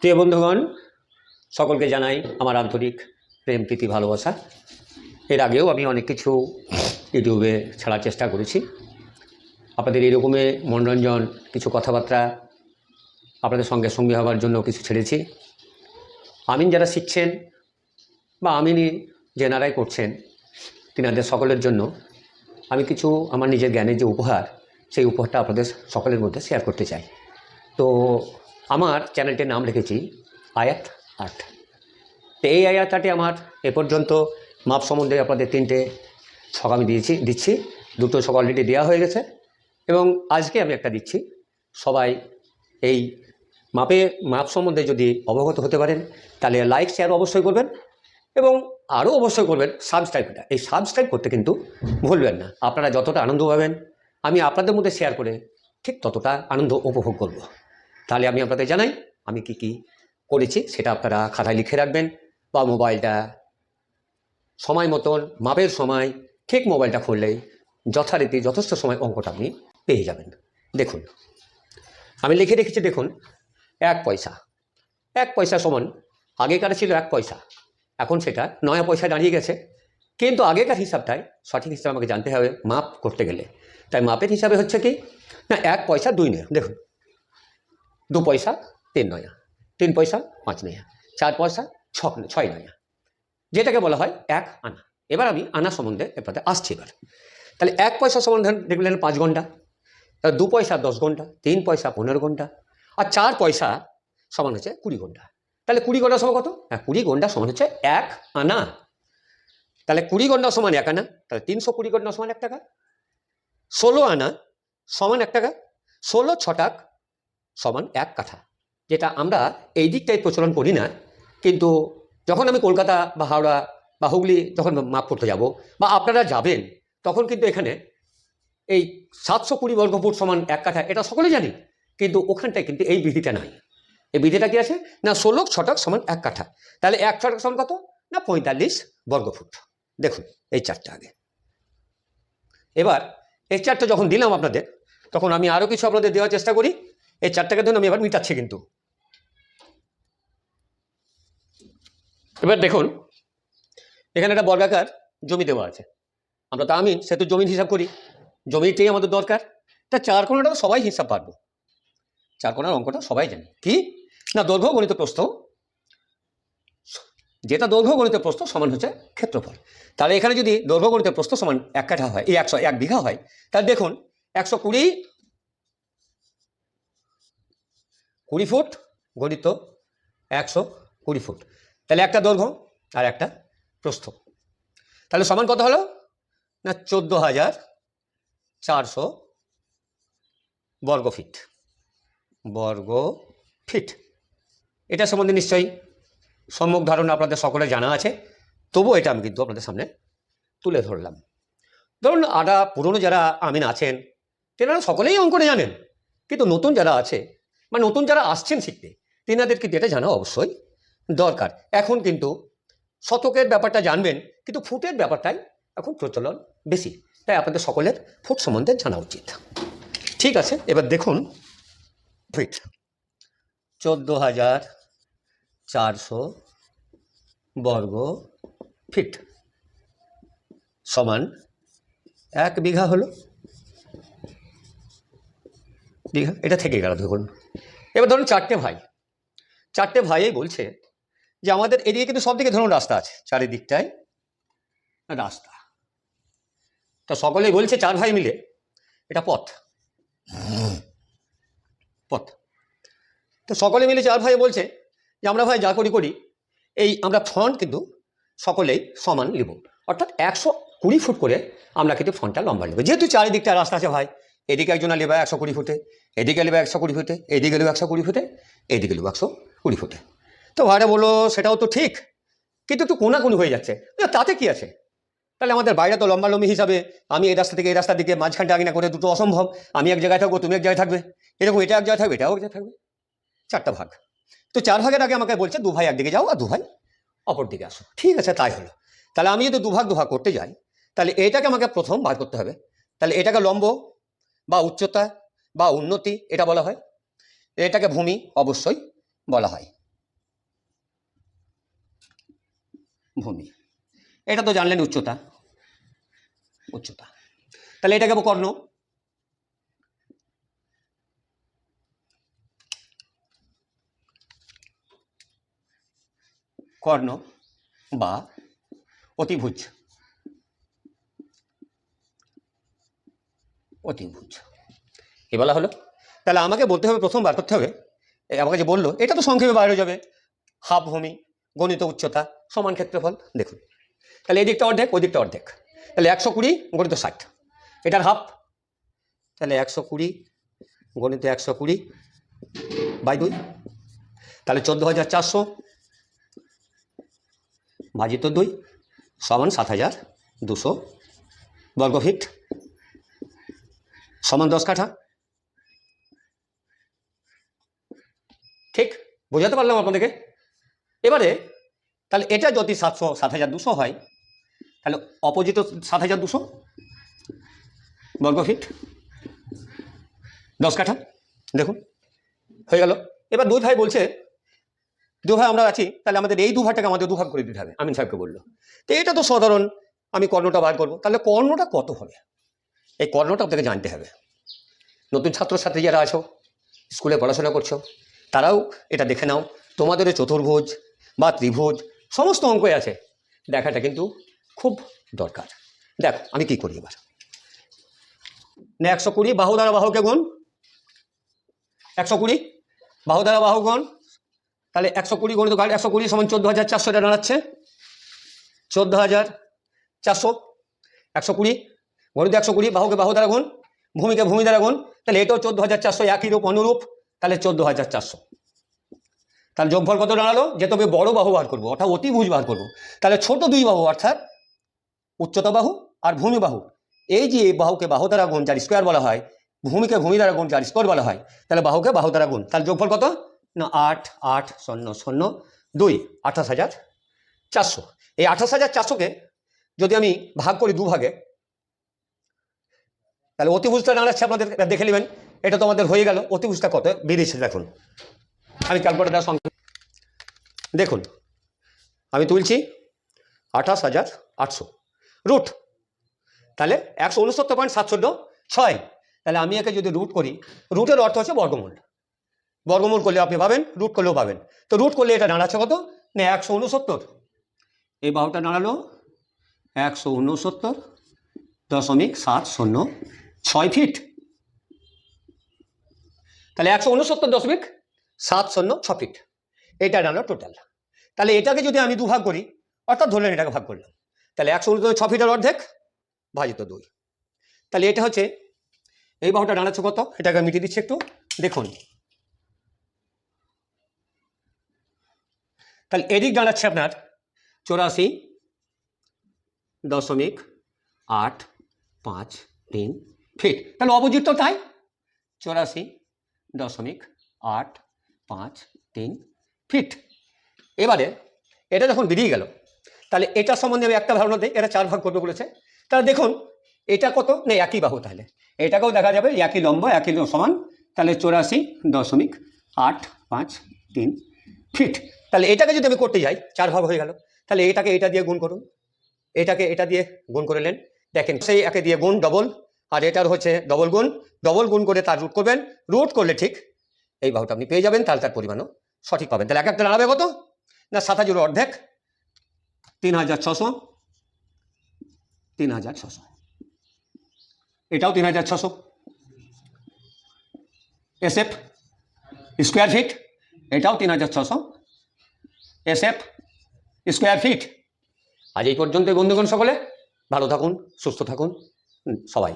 প্রিয় বন্ধুগণ, সকলকে জানাই আমার আন্তরিক প্রেম, প্রীতি, ভালোবাসা। এর আগেও আমি অনেক কিছু ইউটিউবে ছাড়ার চেষ্টা করেছি। আপনাদের এরকমে মনোরঞ্জন, কিছু কথাবার্তা আপনাদের সঙ্গে সঙ্গী হওয়ার জন্য কিছু ছেড়েছি। আমিন যারা শিখছেন বা আমিনই যেনারাই করছেন, তিনাদের সকলের জন্য আমি কিছু আমার নিজের জ্ঞানের যে উপহার, সেই উপহারটা আপনাদের সকলের মধ্যে শেয়ার করতে চাই। তো আমার চ্যানেলটির নাম রেখেছি আয়াত আট। তো এই আয়াত আর্টে আমার এ পর্যন্ত মাপ সম্বন্ধে আপনাদের তিনটে ছক আমি দিয়েছি, দিচ্ছি। দুটো ছক অলরেডি দেওয়া হয়ে গেছে। এবং আজকে আমি একটা দিচ্ছি। সবাই এই মাপে মাপ সম্বন্ধে যদি অবগত হতে পারেন, তাহলে লাইক শেয়ার অবশ্যই করবেন এবং আরও অবশ্যই করবেন সাবস্ক্রাইবটা এই সাবস্ক্রাইব করতে কিন্তু ভুলবেন না। আপনারা যতটা আনন্দ পাবেন, আমি আপনাদের মধ্যে শেয়ার করে ঠিক ততটা আনন্দ উপভোগ করব। তাহলে আমি আপনাদের জানাই, আমি কি কি করেছি সেটা আপনারা খাতায় লিখে রাখবেন বা মোবাইলটা সময় মতন, মাপের সময়, ঠিক মোবাইলটা খুললেই যথারীতি যথেষ্ট সময় অঙ্কটা আপনি পেয়ে যাবেন। দেখুন, আমি লিখে রেখেছি, দেখুন, এক পয়সা। এক পয়সা সমান, আগেকার ছিল এক পয়সা, এখন সেটা নয়া পয়সায় দাঁড়িয়ে গেছে। কিন্তু আগেকার হিসাবটাই সঠিক হিসাব আমাকে জানতে হবে মাপ করতে গেলে। তাই মাপের হিসাবে হচ্ছে কি, না, এক পয়সা দুই নয়া দেখুন দু পয়সা, তিন নয়া। তিন পয়সা, পাঁচ নয়া। চার পয়সা, ছ ছয় নয়া। যেটাকে বলা হয় এক আনা। এবার আমি আনা সম্বন্ধে এবারে আসছি এবার। তাহলে এক পয়সা সম্বন্ধে দেখলেন পাঁচ ঘণ্টা, তাহলে দু পয়সা দশ ঘণ্টা, তিন পয়সা পনেরো ঘণ্টা, আর চার পয়সা সমান হচ্ছে কুড়ি ঘণ্টা। তাহলে কুড়ি ঘণ্টা সমান কত? হ্যাঁ কুড়ি ঘণ্টা সমান হচ্ছে এক আনা। তাহলে কুড়ি ঘণ্টা সমান এক আনা, তাহলে তিনশো কুড়ি ঘণ্টা সমান এক টাকা। ষোলো আনা সমান এক টাকা। ষোলো ছটাক সমান এক কাঠা, যেটা আমরা এই দিকটাই প্রচলন করি না। কিন্তু যখন আমি কলকাতা বা হাওড়া বা হুগলি যখন মাপ করতে যাব বা আপনারা যাবেন, তখন কিন্তু এখানে এই সাতশো কুড়ি বর্গফুট সমান এক কাঠা, এটা সকলে জানি, কিন্তু ওখানটায় কিন্তু এই বিধিটা নাই। এই বিধিটা কি আছে? না ষোলো ছটাক সমান এক কাঠা। তাহলে এক ছটাক সমান কত? না পঁয়তাল্লিশ বর্গফুট দেখুন, এই চারটা আগে। এবার, এই চারটা যখন দিলাম আপনাদের, তখন আমি আরও কিছু আপনাদের দেওয়ার চেষ্টা করি। এই চারটাকে ধরুন আমি এবার মিটাচ্ছি কিন্তু। এবার দেখুন, এখানে একটা বর্গাকার জমি দেওয়া আছে। আমরা তো আমিন সে তো জমির হিসাব করি। জমিটাই আমাদের দরকার। তা চার কোণাটা তো সবাই হিসাব পারব। চার কোণার অঙ্কটা সবাই জানে। কি? না, দৈর্ঘ্য গণিত প্রস্থ। যেটা দৈর্ঘ্য গণিত প্রস্থ সমান হচ্ছে ক্ষেত্রফল। তাহলে এখানে যদি দৈর্ঘ্য গণিত প্রস্থ সমান এক কাঠা হয়, এই একশো এক বিঘা হয়, তাহলে দেখুন, একশো কুড়ি কুড়ি ফুট গণিত একশো কুড়ি ফুট। তাহলে একটা দৈর্ঘ্য আর একটা প্রস্থ। তাহলে সমান কত হলো? না, চোদ্দ হাজার চারশো বর্গ ফিট বর্গ ফিট এটা সম্বন্ধে নিশ্চয়ই সম্মুখ ধারণা আপনাদের সকলে জানা আছে। তবুও এটা আমি কিন্তু আপনাদের সামনে তুলে ধরলাম। ধরুন আরা পুরনো যারা আমিন আছেন, তেনারা সকলেই অঙ্কনে জানেন। কিন্তু নতুন যারা আছে বা নতুন যারা আসছেন শিখতে তেনাদের কিন্তু এটা জানা অবশ্যই দরকার। এখন কিন্তু শতকের ব্যাপারটা জানবেন, কিন্তু ফুটের ব্যাপারটাই এখন প্রচলন বেশি। তাই আপনাদের সকলের ফুট সম্বন্ধে জানা উচিত। ঠিক আছে, এবার দেখুন ফিট। চোদ্দ হাজার চারশো বর্গ ফিট সমান এক বিঘা হলো। বিঘা? এটা থেকে গেল দেখুন। এবার ধরুন চারটে ভাই। চারটে ভাইই বলছে যে আমাদের এদিকে কিন্তু সব দিকে ধরুন রাস্তা আছে চারিদিকটায় রাস্তা। তো সকলেই বলছে চার ভাই মিলে, এটা পথ। পথ। তো সকলে মিলে চার ভাই বলছে যে আমরা ভাই যা করি করি, এই আমরা ফ্রন্ট কিন্তু সকলেই সমান নেব। অর্থাৎ একশো কুড়ি ফুট করে আমরা কিন্তু ফ্রন্টটা লম্বা নেব। যেহেতু চারিদিকটা রাস্তা আছে ভাই এদিকে একজন নেবে একশো কুড়ি ফুটে, এদিকে নেবে একশো কুড়ি ফুটে, এদিকে নেবে একশো কুড়ি ফুটে এইদিকে নেবে একশো কুড়ি ফুটে। তো ভাইরা বলল, সেটাও তো ঠিক, কিন্তু একটু কোনাকুনি হয়ে যাচ্ছে। তাতে কি আছে? তাহলে আমাদের বাইরে তো লম্বালম্বি হিসাবে, আমি এই রাস্তা থেকে এই রাস্তার দিকে মাঝখানটা আগে না করে দুটো অসম্ভব, আমি এক জায়গায় থাকব, তুমি এক জায়গায় থাকবে। এরকম এটা এক জায়গায় থাকবে, এটাও এক জায়গায় থাকবে। চারটা ভাগ। তো চার ভাগের আগে আমাকে বলছে দু ভাই একদিকে যাও আর দু ভাই অপর দিকে আসো। ঠিক আছে, তাই হলো। তাহলে আমি যদি দুভাগ দুভাগ করতে যাই, তাহলে এটাকে আমাকে প্রথম বার করতে হবে। তাহলে এটাকে লম্ব বা উচ্চতা বা উন্নতি এটা বলা হয়। এটাকে ভূমি অবশ্যই বলা হয়। ভূমি। এটা তো জানলেন উচ্চতা। উচ্চতা। তাহলে এটাকে কর্ণ। কর্ণ বা অতিভুজ। অতিভুজ এ বলা হলো? তাহলে আমাকে বলতে হবে, প্রথম বার করতে হবে। আমাকে যে বলল, এটা তো সংক্ষেপে বাইরে যাবে। হাফ ভূমি গণিত উচ্চতা, সমান ক্ষেত্রফল, দেখুন। তাহলে এই দিকটা অর্ধেক ওই দিকটা অর্ধেক। তাহলে একশো কুড়ি, গণিত ষাট। এটার হাফ। তাহলে একশো কুড়ি, গণিত একশো কুড়ি বাই দুই। তাহলে চোদ্দ হাজার চারশো ভাজিত দুই, সমান সাত হাজার দুশো বর্গফিট। সমান দশ কাঠা। ঠিক, বোঝাতে পারলাম আপনাদেরকে? এবারে, তাহলে এটা যদি সাতশো, সাত হাজার দুশো হয়, তাহলে অপোজিট সাত হাজার দুশো বর্গফিট দশ কাঠা, দেখুন, হয়ে গেল। এবার দুই ভাই বলছে দু ভাই আমরা আছি, তাহলে আমাদের এই দু ভাগটাকে আমাদের দু ভাগ করে দিতে হবে। আমিন সাহেবকে বলল। তো এটা তো সাধারণ, আমি কর্ণটা বার করব। তাহলে কর্ণটা কত হবে? এই কর্ণটা আপনাকে জানতে হবে। নতুন ছাত্রছাত্রী যারা আছো, স্কুলে পড়াশোনা করছ, তারাও এটা দেখে নাও। তোমাদের চতুর্ভুজ বা ত্রিভুজ সমস্ত অঙ্কই আছে। দেখাটা কিন্তু খুব দরকার। দেখো, আমি কি করি এবার? না একশো কুড়ি, বাহু দ্বারা বাহুকে গুণ। একশো কুড়ি, বাহু দ্বারা বাহু গুণ। তাহলে একশো কুড়ি গণিত কার্ড একশো কুড়ি সমান চোদ্দ হাজার চারশো এটা দাঁড়াচ্ছে। চোদ্দ হাজার চারশো। একশো কুড়ি গণিত একশো কুড়ি, বাহুকে বাহু দ্বারা গুণ, ভূমিকে ভূমি দ্বারা গুণ, তাহলে এটাও চোদ্দ হাজার চারশো একই রূপ, অনুরূপ, তাহলে চোদ্দ হাজার চারশো। তাহলে যোগফল কত দাঁড়াল? যে তবে বড় বাহু বার করব, অর্থাৎ অতিভুজ বার করব, তাহলে ছোট দুই বাহু, অর্থাৎ উচ্চতা বাহু আর ভূমি বাহু। এই যে বাহুকে বাহু দ্বারা গুণ, যার স্কোয়ার বলা হয়, ভূমিকে ভূমি দ্বারা গুণ, যার স্কোয়ার বলা হয়, তাহলে বাহুকে বাহু দ্বারা গুণ। তাহলে যোগফল কত? না, আট আট, শূন্য শূন্য, দুই, আঠাশ হাজার চারশো। এই আঠাশ হাজার চারশোকে যদি আমি ভাগ করি দু ভাগে তাহলে অতিভুজটা দাঁড়াচ্ছে আপনাদের দেখে নেবেন। এটা তো আমাদের হয়ে গেল। অতিভুজটা কত? বেরিয়েছে, দেখুন। আমি ক্যালকুলেটার সঙ্গে দেখুন, আমি তুলছি আঠাশ হাজার আটশো। রুট তাহলে একশো উনসত্তর পয়েন্ট সাতষট্ট ছয়। তাহলে আমি একে যদি রুট করি রুটের অর্থ হচ্ছে বর্গমূল। বর্গমূল করলে আপনি পাবেন রুট করলেও পাবেন। তো রুট করলে এটা দাঁড়াচ্ছে কত? না, একশো উনসত্তর। এই বাহুটা দাঁড়াল একশো উনসত্তর দশমিক সাত শূন্য। ছয় ফিট তাহলে একশো উনসত্তর দশমিক সাত শূন্য ছ ফিট এটা দাঁড়াল টোটাল তাহলে এটাকে যদি আমি দুভাগ করি, অর্থাৎ ধরলেন এটাকে ভাগ করলাম। তাহলে একশো উনসত্তর ছ ফিটের অর্ধেক ভাজিত দুই। তাহলে এটা হচ্ছে, এই বাহুটা দাঁড়াচ্ছে কত? এটাকে মিটিয়ে দিচ্ছি একটু। দেখুন। তাহলে এদিক দাঁড়াচ্ছে আপনার চৌরাশি দশমিক আট পাঁচ তিন ফিট তাহলে অপোজিট তো তাই? চৌরাশি দশমিক আট পাঁচ তিন ফিট এবারে এটা যখন বেরিয়ে গেল, তাহলে এটা সম্বন্ধে আমি একটা ধারণা দিই, এটা চার ভাগ করবে বলেছে। তাহলে দেখুন, এটা কত? না, একই বাহু তাহলে। এটাকেও দেখা যাবে, একই লম্ব, একই সমান, তাহলে চৌরাশি দশমিক আট পাঁচ তিন ফিট তাহলে এটাকে যদি আমি করতে যাই, চার ভাগ হয়ে গেল, তাহলে এটাকে এটা দিয়ে গুণ করুন। এটাকে এটা দিয়ে গুণ করে নেন। দেখেন, সেই একে দিয়ে গুণ ডবল আর এটার হচ্ছে ডবল গুণ ডবল গুণ করে তার রুট করবেন। রুট করলে ঠিক এই বাহুটা আপনি পেয়ে যাবেন, তাহলে তার পরিমাণও সঠিক পাবেন। তাহলে এক একটা দাঁড়াবে কত? না সাত হাজার অর্ধেক। তিন হাজার ছশো। তিন হাজার ছশো। এটাও তিন হাজার ছশো। এসএফ স্কোয়ার ফিট এটাও তিন হাজার ছশো। এসএফ স্কোয়ার ফিট আজ এই পর্যন্ত বন্ধুগণ সকলে। ভালো থাকুন, সুস্থ থাকুন। সবাই।